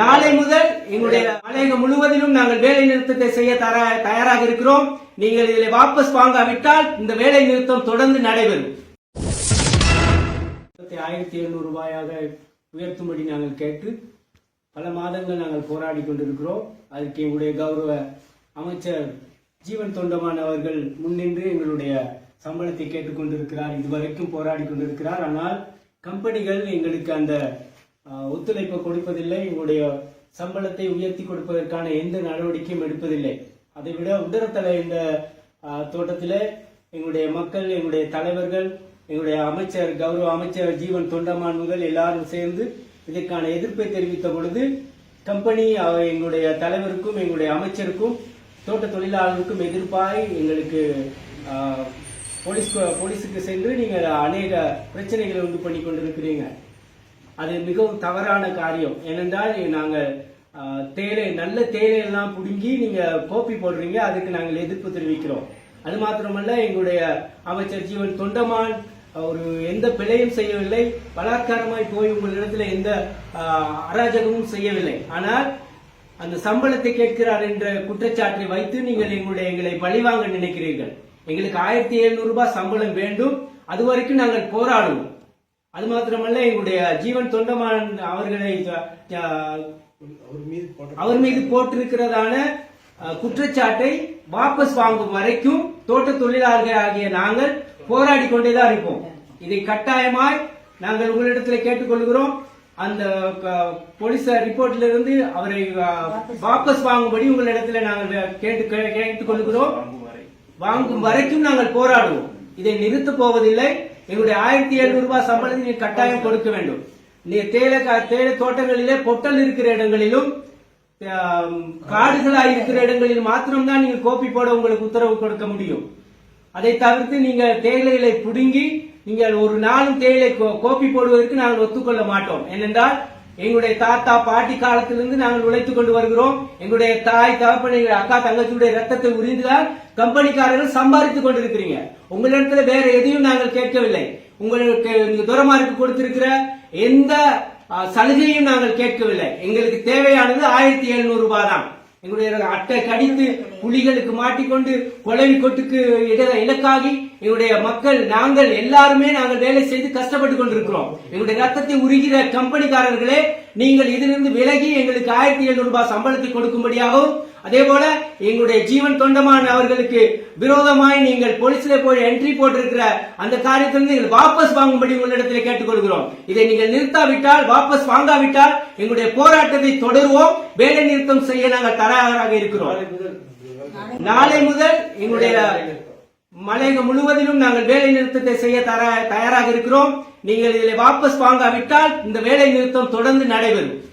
நாளை முதல் எங்களுடைய மலையகம் முழுவதிலும் நாங்கள் வேலை நிறுத்தத்தை செய்ய தர- தயாராக இருக்கிறோம். நீங்கள் இதில் வாபஸ் வாங்காவிட்டால் இந்த வேலை நிறுத்தம் தொடர்ந்து நடைபெறும். ஆயிரத்தி எழுநூறு ரூபாயாக உயர்த்தும்படி நாங்கள் கேட்டு பல மாதங்கள் நாங்கள் போராடி கொண்டிருக்கிறோம். அதற்கு எங்களுடைய கௌரவ அமைச்சர் ஜீவன் தொண்டமான் அவர்கள் முன்னின்று எங்களுடைய சம்பளத்தை கேட்டுக்கொண்டிருக்கிறார் இதுவரைக்கும் போராடி கொண்டிருக்கிறார். ஆனால் கம்பெனிகள் எங்களுக்கு அந்த ஒத்துழைப்பு கொடுப்பதில்லை எங்களுடைய சம்பளத்தை உயர்த்தி கொடுப்பதற்கான எந்த நடவடிக்கையும் எடுப்பதில்லை. அதை விட உடரத்தலை இந்த தோட்டத்தில் எங்களுடைய மக்கள் எங்களுடைய தலைவர்கள் எங்களுடைய அமைச்சர் கௌரவ அமைச்சர் ஜீவன் தொண்டமான் முதல் எல்லாரும் சேர்ந்து இதற்கான எதிர்ப்பை தெரிவித்த பொழுது கம்பெனி எங்களுடைய தலைவருக்கும் எங்களுடைய அமைச்சருக்கும் தோட்ட தொழிலாளருக்கும் எதிர்ப்பாய் எங்களுக்கு போலீஸ்க்கு போலீஸ் போலீஸுக்கு சென்று நீங்கள் அநேக பிரச்சனைகளை உண்டு பண்ணி கொண்டிருக்கிறீங்க. அது மிகவும் தவறான காரியம். ஏனென்றால் நாங்கள் தேனை தேயிலை நல்ல தேனையெல்லாம் பிடுங்கி நீங்கள் நீங்க கோப்பி போடுறீங்க அதுக்கு நாங்கள் எதிர்ப்பு தெரிவிக்கிறோம். அது மாத்திரமல்ல எங்களுடைய அமைச்சர் ஜீவன் தொண்டமான் ஒரு எந்த பிழையும் செய்யவில்லை. பலாத்காரமாய் போய் உங்களிடத்துல எந்த அராஜகமும் செய்யவில்லை. ஆனால் அந்த சம்பளத்தை கேட்கிறார் என்ற குற்றச்சாட்டை வைத்து நீங்கள் எங்களுடைய எங்களை பழிவாங்க நினைக்கிறீர்கள். எங்களுக்கு ஆயிரத்தி எழுநூறு ரூபாய் சம்பளம் வேண்டும். அது வரைக்கும் நாங்கள் போராடுவோம். அது மாத்திரமல்ல எங்களுடைய ஜீவன் தொண்டமான் அவர்களை அவர் மீது போட்டிருக்கிறதான குற்றச்சாட்டை வாபஸ் வாங்கும் வரைக்கும் தோட்ட தொழிலாளர்கள் ஆகிய நாங்கள் போராடி கொண்டேதான் இருப்போம். இதை கட்டாயமாய் நாங்கள் உங்களிடத்தில் கேட்டுக்கொள்கிறோம். அந்த போலீஸ் ரிப்போர்ட்ல இருந்து அவரை வாபஸ் வாங்கும்படி உங்களிடத்தில் நாங்கள் கேட்டு கேட்டுக்கொள்கிறோம். வாங்கும் வரைக்கும் நாங்கள் போராடுவோம். இதை நிறுத்த போவதில்லை. எங்களுடைய ஆயிரத்தி எழுநூறு ரூபாய் சம்பளத்தை நீ கட்டாயம் கொடுக்க வேண்டும். நீ தேயிலை கா- தேயிலை தோட்டங்களிலே பொட்டல் இருக்கிற இடங்களிலும் காடுகளாக காடுகளா இருக்கிற இடங்களில் மாத்திரம்தான் நீங்க கோப்பி போட உங்களுக்கு உத்தரவு கொடுக்க முடியும். அதை தவிர்த்து நீங்க தேயிலைகளை புடுங்கி நீங்கள் ஒரு நாளும் தேயிலை கோ- கோப்பி போடுவதற்கு நாங்கள் ஒத்துக்கொள்ள மாட்டோம். ஏனென்றால் எங்களுடைய தாத்தா பாட்டி காலத்திலிருந்து நாங்கள் உழைத்துக் கொண்டு வருகிறோம். எங்களுடைய தாய் தகப்பன் எங்களுடைய அக்கா தங்கச்சியுடைய ரத்தத்தை உறிந்துதான் கம்பெனிக்காரர்கள் சம்பாதித்துக் கொண்டிருக்கிறீங்க. உங்களிடத்துல வேற எதையும் நாங்கள் கேட்கவில்லை. உங்களுக்கு துரமாருக்கு கொடுத்திருக்கிற எந்த சலுகையும் நாங்கள் கேட்கவில்லை. எங்களுக்கு தேவையானது ஆயிரத்தி எழுநூறு ரூபாய் தான். எங்களுடைய அட்டை கடித்து புலிகளுக்கு மாட்டிக்கொண்டு கொலை கொட்டுக்கு இட- இலக்காகி எங்களுடைய மக்கள் நாங்கள் எல்லாருமே நாங்கள் வேலை செய்து கஷ்டப்பட்டு கொண்டிருக்கிறோம். எங்களுடைய ரத்தத்தை உருகிற கம்பெனிக்காரர்களே நீங்கள் இதிலிருந்து விலகி எங்களுக்கு ஆயிரத்தி எழுநூறு ரூபாய் சம்பளத்தை கொடுக்கும்படியாகவும் அதே போல எங்களுடைய ஜீவன் தொண்டமான் அவர்களுக்கு விரோதமாய் நீங்கள் போலீஸ்ல போய் என்ட்ரி போட்டிருக்கிற அந்த காரியத்திலிருந்து நீங்கள் வாபஸ் வாங்கும்படி உங்களிடத்தில் கேட்டுக்கொள்கிறோம். இதை நீங்கள் நிறுத்தாவிட்டால் வாபஸ் வாங்காவிட்டால் எங்களுடைய போராட்டத்தை தொடருவோம். வேலை நிறுத்தம் செய்ய நாங்கள் தயாராக இருக்கிறோம். நாளை முதல் எங்களுடைய மலையகம் முழுவதிலும் நாங்கள் வேலை நிறுத்தத்தை செய்ய தர- தயாராக இருக்கிறோம். நீங்கள் இதில் வாபஸ் வாங்காவிட்டால் இந்த வேலை நிறுத்தம் தொடர்ந்து நடைபெறும்.